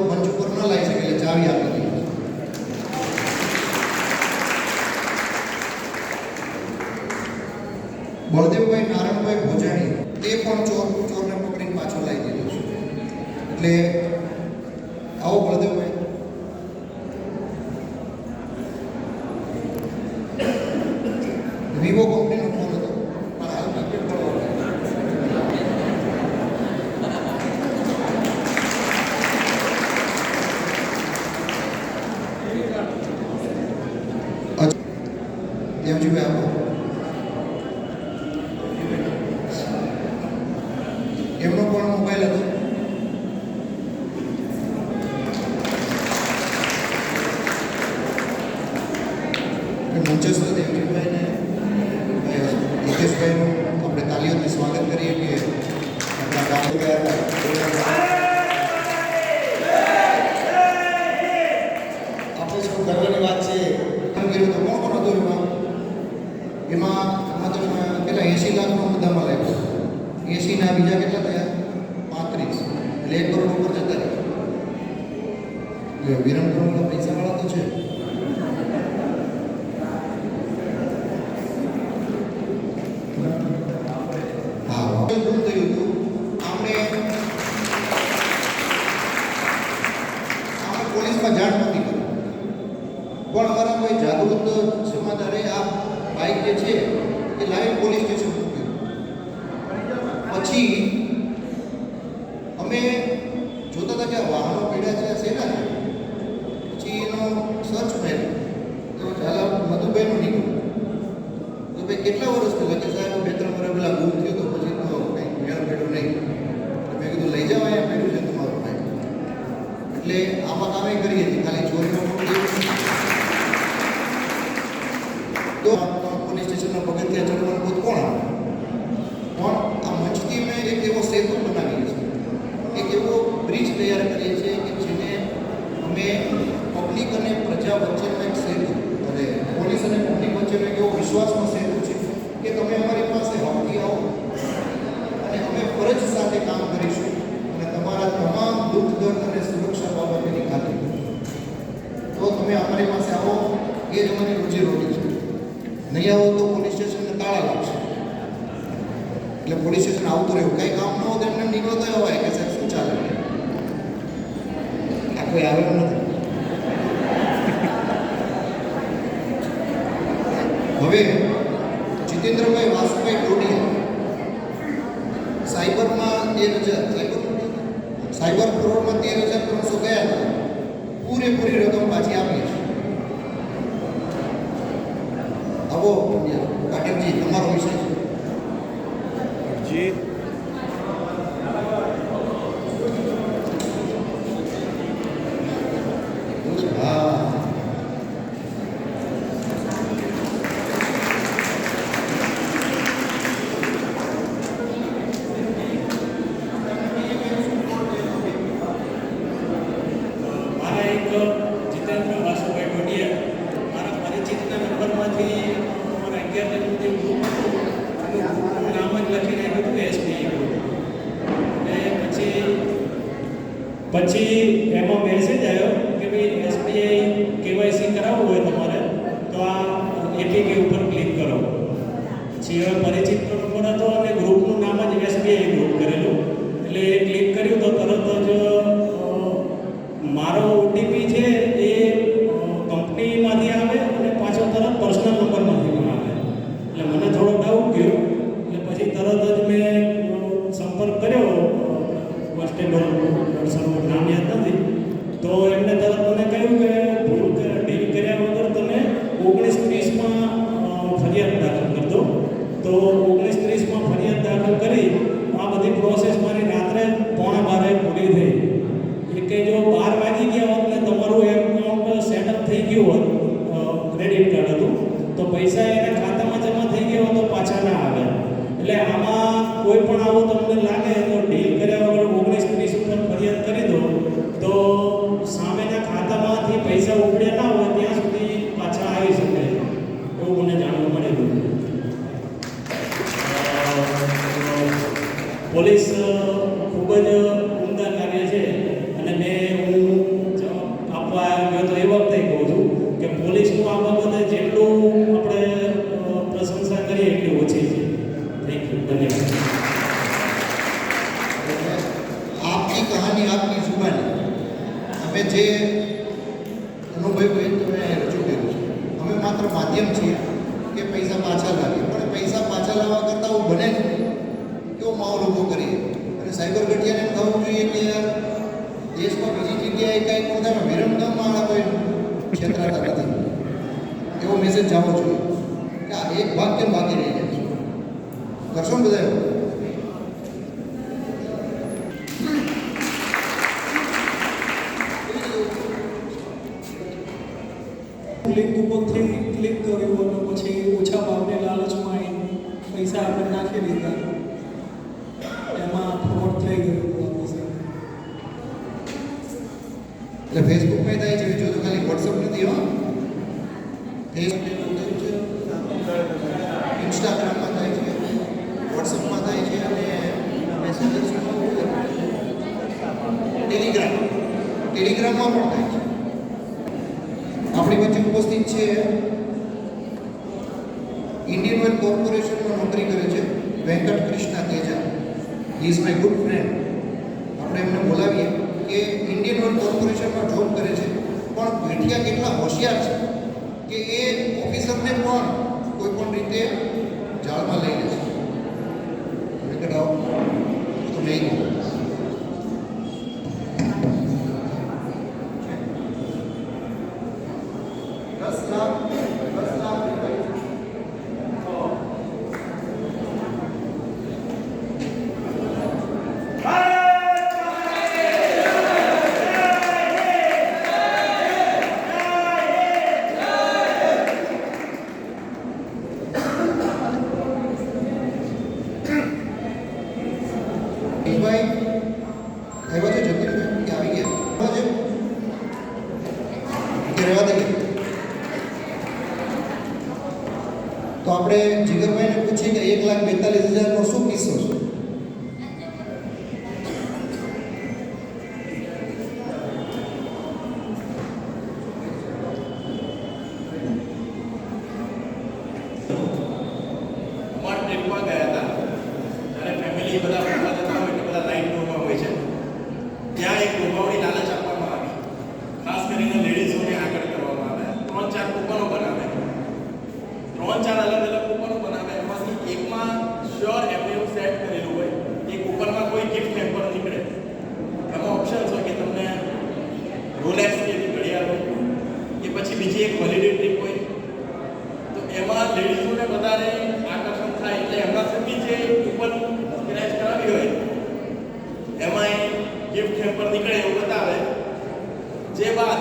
મંચ ઉપર ન લાવી શકે એટલે ચાવી આપી બળદેવભાઈ નારાયણભાઈ ભોજાણી એ પણ ચોર ચોરને પકડીને પાછો લાવી દીધો છે. એટલે આવો બળદેવભાઈ. દેવજીભાઈ આપો એમનો પણ મોબાઈલ હતો મંચસ્થ દેવજીભાઈને હિતેશભાઈનું આપણે તાલીઓથી સ્વાગત કરીએ કે આપણા ગામ ગયા હતા આપણે સૌ ગર્વની વાત છે એમ કર્યું તો કોણ કોણ હતું એમાં એમાં એમાં તો કેટલા એંસી લાખનો મુદ્દામાં લાગ્યો એંસીના બીજા કેટલા થયા પાંત્રીસ એક કરોડ ઉપર જતા રહ્યા એટલે વિરમ કરોડના પૈસાવાળા તો છે. પોલીસમાં જાણ નહોતી કરી. પણ અમારા કોઈ જાગૃત સમાધારે આ બાઇક જે છે, એ લાઈવ પોલીસ સ્ટેશન મૂક્યું પછી અમે જોતા હતા કે આ વાહનો પડ્યા છે આ શેના છે પછી એનો સર્ચ માર્યો તો ઝાલા મધુભાઈનું નીકળ્યું તો પહેલાં કે સાહેબ બે ત્રણ વર્ષ પહેલાં ગુમ થયો તો પછી તો કંઈ મેળ પડ્યો નહીં. મેં કીધું, લઈ જાઓ એમ પડ્યું છે તમારું ભાઈ એટલે આમાં કામે કરીએ છીએ ખાલી ચોરીનો તો પોલીસ સ્ટેશનના પગથિયા ચડવાનું બધું કોણ આવે? પણ આ મંચથી મેં એક એવો સેતુ બનાવીએ છીએ એક એવો બ્રિજ તૈયાર કરીએ છીએ કે જેને અમે પબ્લિક અને પ્રજા વચ્ચેનો એક સેતુ અને પોલીસ અને પબ્લિક વચ્ચેનો એક એવો વિશ્વાસનો સેતુ છે કે તમે અમારી પાસે હકથી આવો અને અમે ફરજ સાથે કામ કરીશું અને તમારા તમામ દુઃખ દર્દ અને સુરક્ષા બાબતેની ખાતરી કરીશું. તો તમે અમારી પાસે આવો, એ જ અમારી રોજીરોટી છે. નહીં આવો તો પોલીસ સ્ટેશનને તાળા લાગશે. એટલે પોલીસ સ્ટેશન આવતું રહ્યું. કંઈ કામ ન હોય એમને નીકળો થયો હોય કે સાહેબ, શું ચાલે? આ કોઈ આવે નથી. હવે જીતેન્દ્રભાઈ વાસુભાઈ ટોડિયા સાયબરમાં તેર હજાર, સાયબર સાયબર ફ્રોડમાં તેર હજાર ત્રણસો ગયા હતા. પૂરેપૂરી રકમ પાછી આપી છે આવો પાટીલજી તમારો વિષય છે જી એક જીતેન્દ્ર વાસુભાઈ ગોડિયા મારા પરિચિતના નંબરમાંથી મારા અગિયાર જે ગ્રુપ હતું નામ જ લખી નાખ્યું હતું એસબીઆઈ ગ્રુપ અને પછી પછી એમાં મેસેજ આવ્યો કે ભાઈ એસબીઆઈ કેવાયસી કરાવવું હોય તમારે, તો આ એપીકે ઉપર ક્લિક કરો. પછી હવે પરિચિતનો નંબર હતો અને ગ્રુપનું નામ જ એસબીઆઈ ગ્રુપ કરેલું. એટલે એ ક્લિક કર્યું તો તરત જ મારો ઓટીપી છે એ કંપનીમાંથી આવે અને પાછો તરત પર્સનલ નંબરમાંથી પણ આવે. એટલે મને થોડો ડાઉટ થયો. એટલે પછી તરત જ મેં સંપર્ક કર્યો કોન્સ્ટેબલ સર્વર નામ યાદ નથી. તો એમને તરત મને કહ્યું કે ભૂલ કર- ડીલ કર્યા વગર તમે ઓગણીસ ત્રીસમાં ફરિયાદ દાખલ કરી દો તો ઓગણીસ ત્રીસમાં ફરિયાદ દાખલ કરી આ બધી પ્રોસેસ મારી રાત્રે પોણા બારે પૂરી થઈ એ કે જો બાર વાગી ગયા હોત ને તમારું એકાઉન્ટ સેટઅપ થઈ ગયું હોત ક્રેડિટ કાર્ડ હતું, તો પૈસા એના ખાતામાં જમા થઈ ગયા હોત તો પાછા ના આવે. એટલે આમાં કોઈ પણ આવું તમને લાગે તો ડીલ આપકી કહાની, આપની જુબાની. અમે જે અનુભવ્યું એ તમે રજૂ કર્યું છે. અમે માત્ર માધ્યમ છીએ કે પૈસા પાછા લાવીએ. પણ પૈસા પાછા લાવવા કરતાં હું બને જ નહીં. કેવો માહોલ ઊભો કરીએ. અને સાયબર ગઠિયાને થવું જોઈએ કે દેશમાં બીજી જગ્યાએ કાંઈ પોતાના વિરમગામમાં આ કોઈ છેતરાતા નથી. એવો મેસેજ જવો જોઈએ. કે આ એક ભાગ કેમ બાકી રહી જાય છે કરશો ને બધા એવું? લિંક ઉપરથી ક્લિક કર્યું અને પછી ઓછા ભાવને લાલચમાં આવીને પૈસા આપણે નાખી દીધા એમાં ફ્રોડ થઈ ગયું આપણી સાથે. એટલે ફેસબુકમાં થાય છે જો તો ખાલી વોટ્સઅપ નથી હો ફેસબુક ઇન્સ્ટાગ્રામમાં થાય છે વોટ્સઅપમાં થાય છે અને મેસેજર્સમાં ટેલિગ્રામ છે આપણી વચ્ચે ઉપસ્થિત છે ઇન્ડિયન ઓઇલ કોર્પોરેશનમાં નોકરી કરે છે Venkat Krishna Teja. Is my good friend આપણે એમને બોલાવીએ કે ઇન્ડિયન ઓઇલ કોર્પોરેશનમાં જોબ કરે છે. પણ ભેટિયા કેટલા હોશિયાર છે કે એ ઓફિસરને પણ કોઈ પણ રીતે જાળમાં લઈ લે છે. વેંકટ આવો. તો નહીં আসসালাম ત્રણ ચાર કૂપનો બનાવે. ત્રણ ચાર અલગ અલગ કૂપનો બનાવે. એમાંથી એકમાં શ્યોર એવું સેટ કરેલું હોય. એ કૂપનમાં કોઈ ગિફ્ટ હેમ્પર નીકળે. એમાં ઓપ્શન્સ હોય કે તમને રોલેક્સ જેવી ઘડિયાળ હોય કે પછી બીજી એક હોલિડે ટ્રીપ હોય. તો એમાં લેડીઝોને વધારે આકર્ષણ થાય એટલે એમના સુધી જે કૂપન સ્ક્રેચ કરાવી હોય, એમાં ગિફ્ટ હેમ્પર નીકળે એવું બતાવે. જે બાદ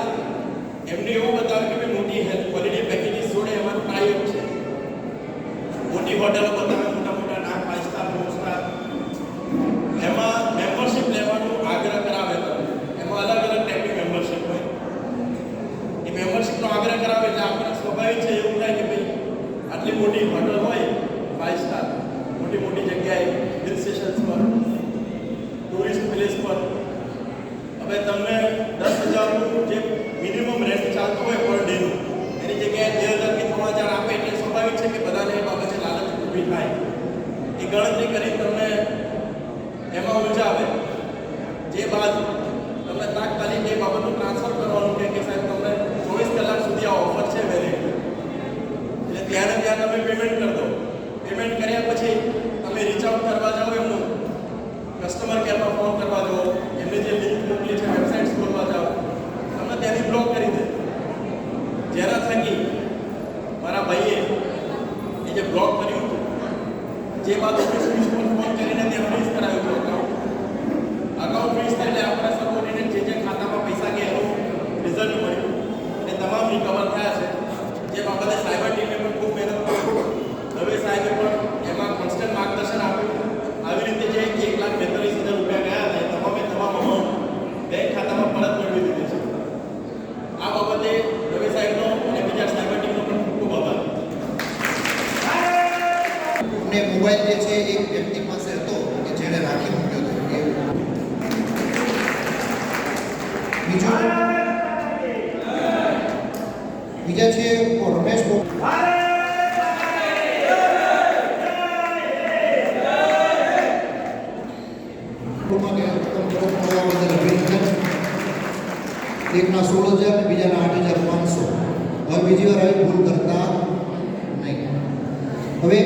એમને એવું બતાવે કે મોટી હેલ્થ ક્વોલિટી પેકેજીસ જોડે અમારું ટાઈ છે. મોટી હોટલો બતાવે મોટા મોટા નામ ફાઈવ સ્ટાર ફોર સ્ટાર એમાં મેમ્બરશિપ લેવાનો આગ્રહ કરાવે તમને એમાં અલગ અલગ ટાઈપની મેમ્બરશિપ હોય એ મેમ્બરશિપનો આગ્રહ કરાવે એટલે આપણને સ્વાભાવિક છે એવું થાય કે ભાઈ આટલી મોટી હોટલ હોય ફાઈવ સ્ટાર મોટી મોટી જગ્યાએ હિલ સ્ટેશન્સ પર ટુરિસ્ટ પ્લેસ પર હવે તમને દસ હજારનું જે મિનિમમ રેન્ટ ચાલતો હોય પર ડેનું એની જગ્યાએ બે હજાર કે ત્રણ હજાર આપે એટલે સ્વાભાવિક છે કે બધાને એ બાબતે લાલચ ઊભી થાય એ ગણતરી કરી તમને એમાં મજા આવે. જે બાદ તમને તાત્કાલિક એ બાબતનું ટ્રાન્સફર કરવાનું કે સાહેબ તમને ચોવીસ કલાક સુધી આ ઓફર છે વેલિડ એટલે ત્યારે ત્યાં તમે પેમેન્ટ કરી દો. પેમેન્ટ કર્યા પછી તમે રીચ આઉટ કરવા જાઓ એમનું. કસ્ટમર કેરમાં ફોન કરવા જાઓ. એમને જે લિંક મોકલી છે વેબસાઇટ્સ ખોલવા જાઓ. તમને ત્યાંથી બ્લોક કરી દે. જેના થકી મારા ભાઈએ એ જે બ્લોક કર્યું હતું જે બાદ ઓફિસ પર ફોન કરીને ત્યાં ફ્રીઝ કરાવ્યું હતું અકાઉન્ટ અકાઉન્ટ ફ્રીઝ થાય એટલે આપણા સબોર્ડિનેટ જે જે ખાતામાં પૈસા ગયા એનું રિઝલ્ટ મળ્યું અને તમામ રિકવર થયા છે જે બાબતે સાયબર ટીમે પણ ખૂબ મહેનત કરી દવે સાહેબે પણ એમાં કોન્સ્ટન્ટ માર્ગદર્શન આપ્યું આવી રીતે જે એક લાખ બેતાલીસ હજાર રૂપિયા ગયા હતા એ તમામે તમામ અમાઉન્ટ બેંક ખાતામાં પરત મેળવી દીધી છે આ બાબતે દવે સાહેબનો અને બીજા સાયબર ટીમનો પણ ખૂબ ખૂબ આભાર અમને મોબાઈલ જે છે એક વ્યક્તિ પાસે હતો કે જેણે રાખી મૂક્યો હતો. બીજું? બીજા છે રમેશ એકના સોળ હજાર અને બીજાના આઠ હજાર પાંચસો. હવે બીજી વાર આવી ભૂલ કરતા નહીં. હવે